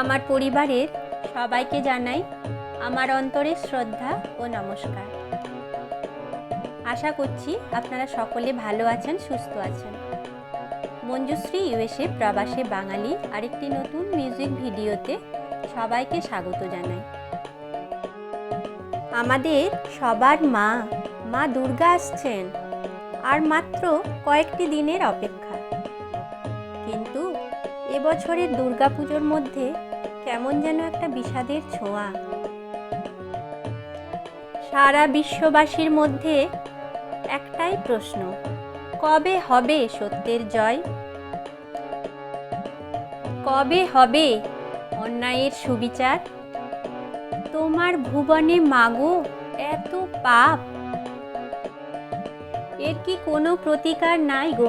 আমার পরিবারের সবাইকে জানাই আমার অন্তরের শ্রদ্ধা ও নমস্কার। আশা করছি আপনারা সকলে ভালো আছেন, সুস্থ আছেন। মঞ্জুশ্রী ইউএসএ প্রবাসে বাঙালি আরেকটি নতুন মিউজিক ভিডিওতে সবাইকে স্বাগত জানাই। আমাদের সবার মা মা দুর্গা আসছেন, আর মাত্র কয়েকটি দিনের অপেক্ষা। কিন্তু এবছরের দুর্গাপুজোর মধ্যে কেমন যেন একটা বিষাদের ছোঁয়া। সারা বিশ্ববাসীর মধ্যে একটাই প্রশ্ন, কবে হবে সত্যের জয়? কবে হবে অন্যায়ের সুবিচার? তোমার ভুবনে মাগো এত পাপ। এর কি কোনো প্রতিকার নাই গো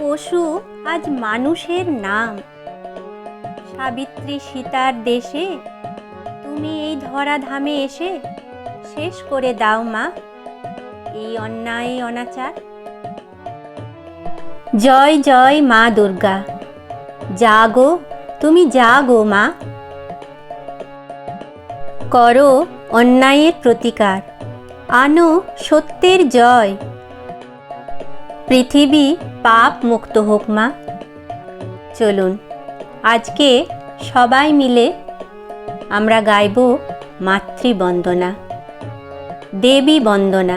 পশু আজ মানুষের নাম। সাবিত্রী সীতার দেশে তুমি এই ধরা ধামে এসে শেষ করে দাও মা এই অন্যায় অনাচার। জয় জয় মা দুর্গা। জাগো, তুমি জাগো মা। করো অন্যায়ের প্রতিকার। আনো সত্যের জয়। পৃথিবী পাপ মুক্ত হোক মা। চলুন আজকে সবাই মিলে আমরা গাইব মাতৃবন্দনা দেবী বন্দনা।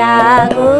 জাগো তুমি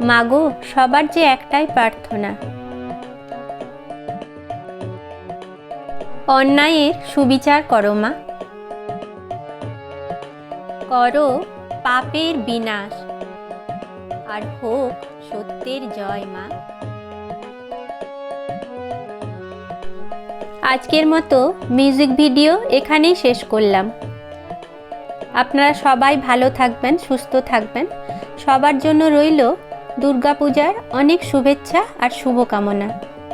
মাগো, সবার যে একটাই প্রার্থনা। অন্যায়ের সুবিচার করো মা। করো পাপের বিনাশ। আর হোক সত্যের জয় মা। আজকের মতো মিউজিক ভিডিও এখানেই শেষ করলাম। আপনারা সবাই ভালো থাকবেন, সুস্থ থাকবেন। সবার জন্য রইল দুর্গাপূজার অনেক শুভেচ্ছা আর শুভকামনা।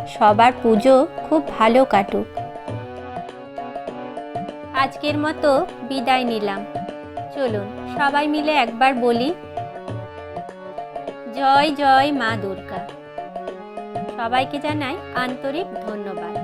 সবার পুজো খুব ভালো কাটুক। আজকের মতো বিদায় নিলাম। চলুন, সবাই মিলে একবার বলি, জয় জয় মা দুর্গা। সবাইকে জানাই আন্তরিক ধন্যবাদ।